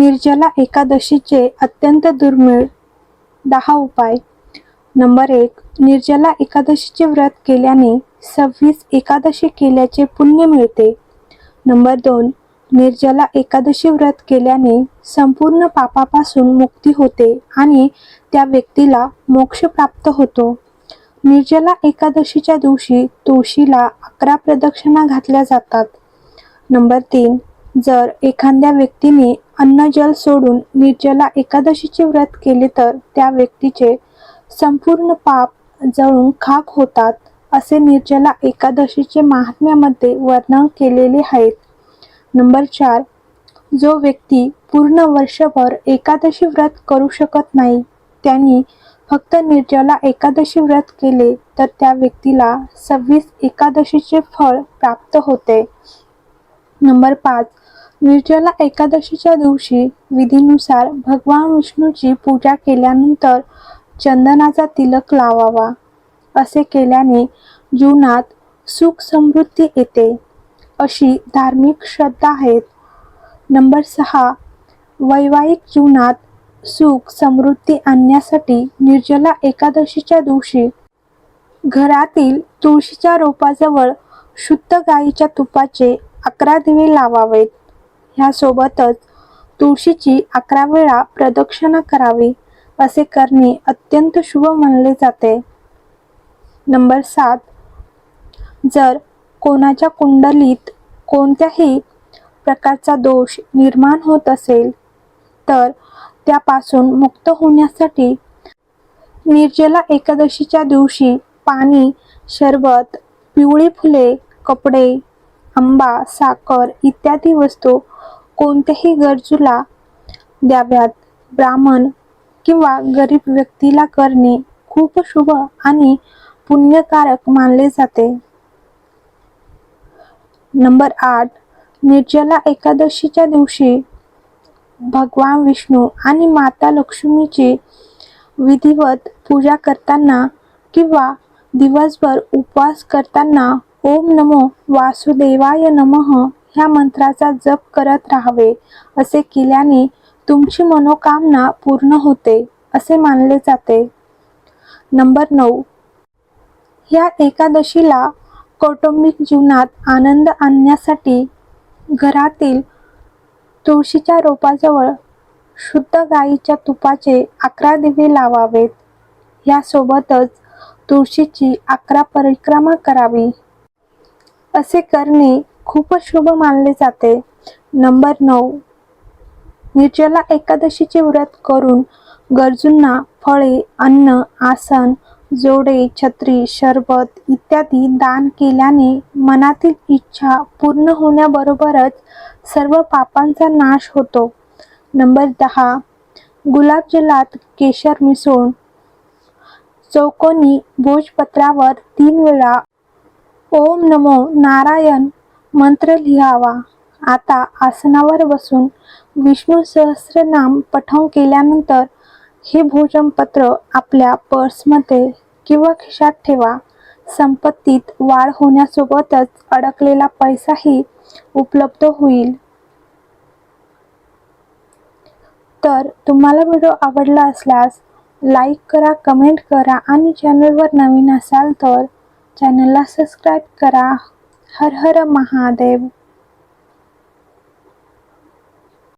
निर्जला एकादशीचे अत्यंत दुर्मिळ दहा उपाय. नंबर एक निर्जला एकादशीचे व्रत केल्याने सव्वीस एकादशी केल्याचे पुण्य मिळते. नंबर दोन निर्जला एकादशी व्रत केल्याने संपूर्ण पापापासून मुक्ती होते आणि त्या व्यक्तीला मोक्ष प्राप्त होतो. निर्जला एकादशीच्या दिवशी तुळशीला अकरा प्रदक्षिणा घातल्या जातात. नंबर तीन जर एखाद्या व्यक्तीने अन्नजल सोडून निर्जला एकादशीचे व्रत केले तर त्या व्यक्तीचे संपूर्ण पाप जळून खाक होतात असे निर्जला एकादशीचे महात्म्यामध्ये वर्णन केलेले आहेत नंबर चार जो व्यक्ती पूर्ण वर्षभर एकादशी व्रत करू शकत नाही त्यांनी फक्त निर्जला एकादशी व्रत केले तर त्या व्यक्तीला सव्वीस एकादशीचे फळ प्राप्त होते. नंबर पाच निर्जला एकादशीच्या दिवशी विधीनुसार भगवान विष्णूची पूजा केल्यानंतर चंदनाचा तिलक लावावा असे केल्याने जीवनात सुख समृद्धी येते अशी धार्मिक श्रद्धा आहेत. नंबर सहा वैवाहिक जीवनात सुख समृद्धी आणण्यासाठी निर्जला एकादशीच्या दिवशी घरातील तुळशीच्या रोपाजवळ शुद्ध गाईच्या तुपाचे अकरा दिवे लावावेत. ह्यासोबतच तुळशीची अकरा वेळा प्रदक्षिणा करावी असे करणे अत्यंत शुभ मानले जाते. नंबर सात. जर कोणाच्या कुंडलीत कोणत्याही प्रकारचा दोष निर्माण होत असेल तर त्यापासून मुक्त होण्यासाठी निर्जला एकादशीच्या दिवशी पाणी शरबत पिवळी फुले कपडे आंबा साखर इत्यादी वस्तू कोणत्याही गरजूला द्याव्यात. ब्राह्मण किंवा गरीब व्यक्तीला करणे खूप शुभ आणि पुण्यकारक मानले जाते. नंबर आठ निर्जला एकादशीच्या दिवशी भगवान विष्णू आणि माता लक्ष्मीची विधिवत पूजा करताना किंवा दिवसभर उपवास करताना ओम नमो वासुदेवाय नमः. ह्या मंत्राचा जप करत राहावे असे केल्याने तुमची मनोकामना पूर्ण होते असे मानले जाते. नंबर नऊ. या एकादशीला कौटुंबिक जीवनात आनंद आणण्यासाठी घरातील तुळशीच्या रोपाजवळ शुद्ध गाईच्या तुपाचे अकरा दिवे लावावेत. यासोबतच तुळशीची अकरा परिक्रमा करावी. असे करणे खूपच शुभ मानले जाते. नंबर नऊ. निर्जला एकादशीचे व्रत करून गरजूंना फळे अन्न आसन जोडे छत्री शरबत इत्यादी दान केल्याने मनातील इच्छा पूर्ण होण्याबरोबरच सर्व पापांचा नाश होतो. नंबर दहा. गुलाबजलात केशर मिसळून चौकोनी भोजपत्रावर तीन वेळा ओम नमो नारायण मंत्र लिहावा. आता आसनावर बसून विष्णू सहस्रनाम पठण केल्यानंतर हे भोजनपत्र आपल्या पर्समध्ये किंवा खिशात ठेवा. संपत्तीत वाढ होण्यासोबतच अडकलेला पैसाही उपलब्ध होईल. तर तुम्हाला व्हिडिओ आवडला असल्यास लाईक करा कमेंट करा आणि चॅनलवर नवीन असाल तर चॅनलला सबस्क्राईब करा. हर हर महादेव.